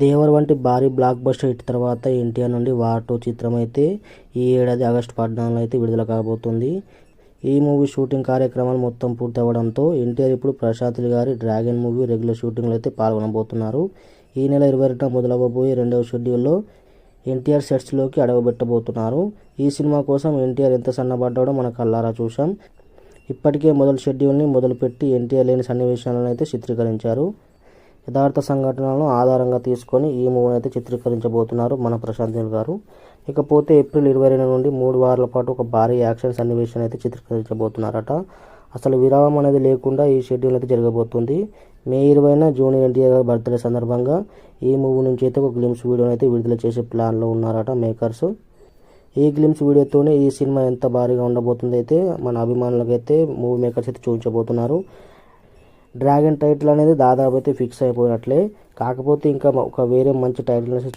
దేవర్ వంటి భారీ block buster hit తర్వాత ఎన్టీఆర్ నుండి వార్ టూ చిత్రం అయితే ఈ ఏడాది ఆగస్టు పద్నాలుగులో అయితే విడుదల కాబోతుంది. ఈ మూవీ షూటింగ్ కార్యక్రమాలు మొత్తం పూర్తవడంతో ఎన్టీఆర్ ఇప్పుడు ప్రశాంతులు గారి డ్రాగన్ మూవీ రెగ్యులర్ షూటింగ్లో అయితే పాల్గొనబోతున్నారు. ఈ నెల ఇరవై రెండున మొదలవ్వబోయే రెండవ షెడ్యూల్లో ఎన్టీఆర్ సెట్స్లోకి అడగబెట్టబోతున్నారు ఈ సినిమా కోసం ఎన్టీఆర్ ఎంత సన్నబడ్డాడో మన కల్లారా చూసాం ఇప్పటికే మొదటి షెడ్యూల్ని మొదలుపెట్టి ఎన్టీఆర్ లేని సన్నివేశాలను అయితే చిత్రీకరించారు. యథార్థ సంఘటనలను ఆధారంగా తీసుకొని ఈ మూవీని అయితే చిత్రీకరించబోతున్నారు మన ప్రశాంత్ నీల్ గారు. ఇకపోతే ఏప్రిల్ ఇరవై రెండు నుండి మూడు వారాల పాటు ఒక భారీ యాక్షన్ సన్నివేశాన్ని అయితే చిత్రీకరించబోతున్నారట. అసలు విరామం అనేది లేకుండా ఈ షెడ్యూల్ అయితే జరగబోతుంది. మే ఇరవైన జూన్ ఎన్టీఆర్ గారి బర్త్డే సందర్భంగా ఈ మూవీ నుంచి అయితే ఒక గ్లిమ్స్ వీడియోని అయితే విడుదల చేసే ప్లాన్లో ఉన్నారట మేకర్స్. ఈ గ్లిమ్స్ వీడియోతోనే ఈ సినిమా ఎంత భారీగా ఉండబోతుంది అయితే మన అభిమానులకైతే మూవీ మేకర్స్ అయితే చూపించబోతున్నారు. డ్రాగన్ టైటిల్ అనేది దాదాపు అయితే ఫిక్స్ అయిపోయినట్లే. కాకపోతే ఇంకా ఒక వేరే మంచి టైటిల్ అయితే